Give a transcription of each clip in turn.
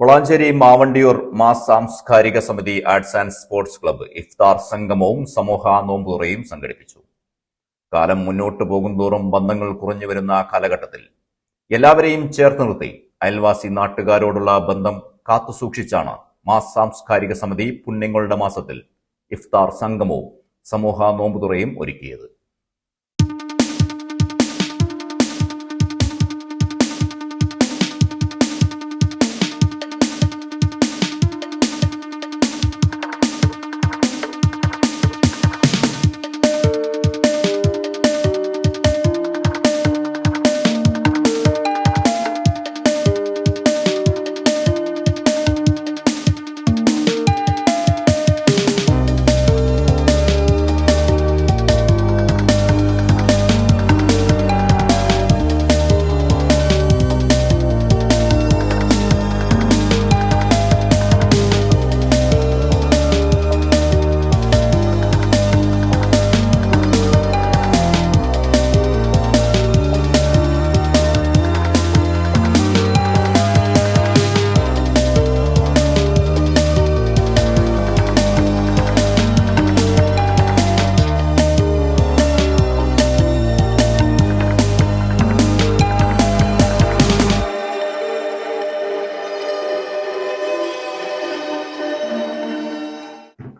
Valanchery Mavandiyur mass സാംസ്കാരിക സമിതി arts and sports club ഇഫ്താർ സംഗമവും സമൂഹ നോമ്പുറയും സംഘടിപ്പിച്ചു. കാലം മുന്നോട്ട് പോകുന്തോറും ബന്ധങ്ങൾ കുറഞ്ഞു വരുന്ന കാലഘട്ടത്തിൽ എല്ലാവരെയും ചേർത്ത് നിർത്തി അയൽവാസി നാട്ടുകാരോടുള്ള ബന്ധം കാത്തുസൂക്ഷിച്ചാണ് മാസ് സാംസ്കാരിക സമിതി പുണ്യങ്ങളുടെ മാസത്തിൽ ഇഫ്താർ സംഗമവും സമൂഹ നോമ്പുതുറയും ഒരുക്കിയത്.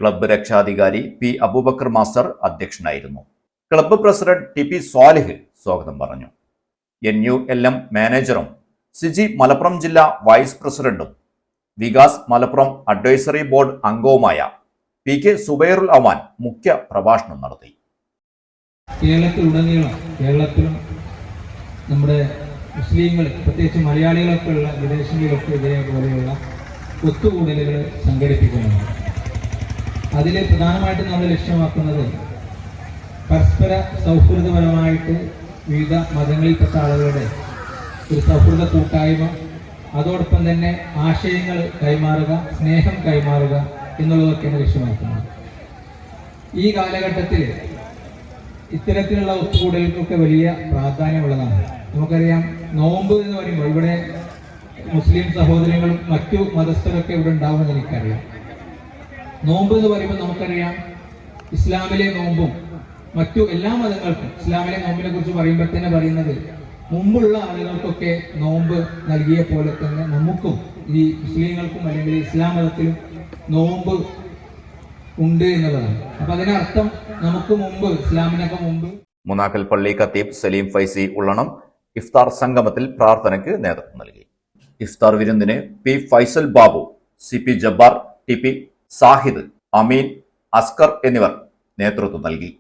ക്ലബ്ബ് രക്ഷാധികാരി പി അബൂബക്കർ മാസ്റ്റർ അധ്യക്ഷനായിരുന്നു. Club president T P Swalih സ്വാഗതം പറഞ്ഞു. എൻ യു എൽ എം മാനേജറും സിജി മലപ്പുറം ജില്ലാ വൈസ് പ്രസിഡന്റും വികാസ് മലപ്പുറം അഡ്വൈസറി ബോർഡ് അംഗവുമായ പി കെ സുബൈറുൽ അവാൻ മുഖ്യ പ്രഭാഷണം നടത്തി. കേരളത്തിലുടനീളം കേരളത്തിലും നമ്മുടെ മുസ്ലിങ്ങൾ പ്രത്യേകിച്ച് മലയാളികളൊക്കെ ഉള്ള വിദേശങ്ങളിലൊക്കെ ഇതേപോലെയുള്ള ഒത്തുകൂടലുകൾ സംഘടിപ്പിക്കുന്നുണ്ട്. അതിൽ പ്രധാനമായിട്ട് നമ്മൾ ലക്ഷ്യമാക്കുന്നത് പരസ്പര സൗഹൃദപരമായിട്ട് വിവിധ മതങ്ങളിൽപ്പെട്ട ആളുകളുടെ ഒരു സൗഹൃദ കൂട്ടായ്മ അതോടൊപ്പം തന്നെ ആശയങ്ങൾ കൈമാറുക സ്നേഹം കൈമാറുക എന്നുള്ളതൊക്കെയാണ് ലക്ഷ്യമാക്കുന്നത്. ഈ കാലഘട്ടത്തിൽ ഇത്തരത്തിലുള്ള ഒത്തുകൂടലുകൾക്കൊക്കെ വലിയ പ്രാധാന്യമുള്ളതാണ്. നമുക്കറിയാം നോമ്പ് എന്ന് പറയുമ്പോൾ ഇവിടെ മുസ്ലിം സഹോദരങ്ങളും മറ്റു മതസ്ഥരൊക്കെ ഇവിടെ ഉണ്ടാവുമെന്ന് എനിക്കറിയാം. നോമ്പ് എന്ന് പറയുമ്പോൾ നമുക്കറിയാം ഇസ്ലാമിലെ നോമ്പും മറ്റു എല്ലാ മതങ്ങൾക്കും ഇസ്ലാമിലെ നോമ്പിനെ കുറിച്ച് പറയുമ്പോൾ തന്നെ പറയുന്നത് മുമ്പുള്ള ആളുകൾക്കൊക്കെ നോമ്പ് നൽകിയ പോലെ തന്നെ നമുക്കും ഈ മുസ്ലിങ്ങൾക്കും അല്ലെങ്കിൽ ഇസ്ലാം മതത്തിലും നോമ്പ് ഉണ്ട് എന്നുള്ളതാണ്. അപ്പൊ അതിനർത്ഥം നമുക്ക് മുമ്പ് ഇസ്ലാമിനൊക്കെ മുമ്പ് മൂന്നാക്കൽ പള്ളി കത്തീബ് സലീം ഫൈസി ഉള്ളണം ഇഫ്താർ സംഗമത്തിൽ പ്രാർത്ഥനയ്ക്ക് നേതൃത്വം നൽകി. ഇഫ്താർ വിരുന്നിന് P Faisal Babu C P Jabbar T P Sahid Ameen Askar എന്നിവർ നേതൃത്വം നൽകി.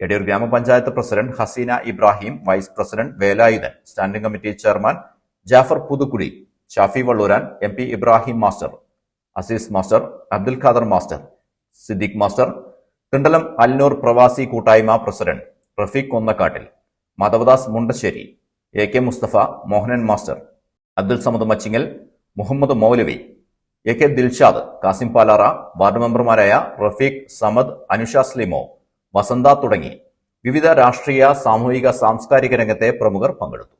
എടയൂർ ഗ്രാമപഞ്ചായത്ത് president Haseena Ibrahim vice president Velayudhan standing committee chairman Jafar Puthukkudi Shafi Valluran M P Ibrahim master Aziz master Abdul Khader master Siddique master Thindalam Alnoor പ്രവാസി കൂട്ടായ്മ president Rafeeq Konnakkattil Madhavadas Mundassery A K Mustafa Mohanan master Abdul Samad Machingal Muhammad Moulavi A K Dilshad Kasim Palara ward മെമ്പർമാരായ റഫീഖ് സമദ് അനുഷ സ്ലിമോ വസന്ത തുടങ്ങി. വിവിധ രാഷ്ട്രീയ സാമൂഹിക സാംസ്കാരിക രംഗത്തെ പ്രമുഖർ പങ്കെടുത്തു.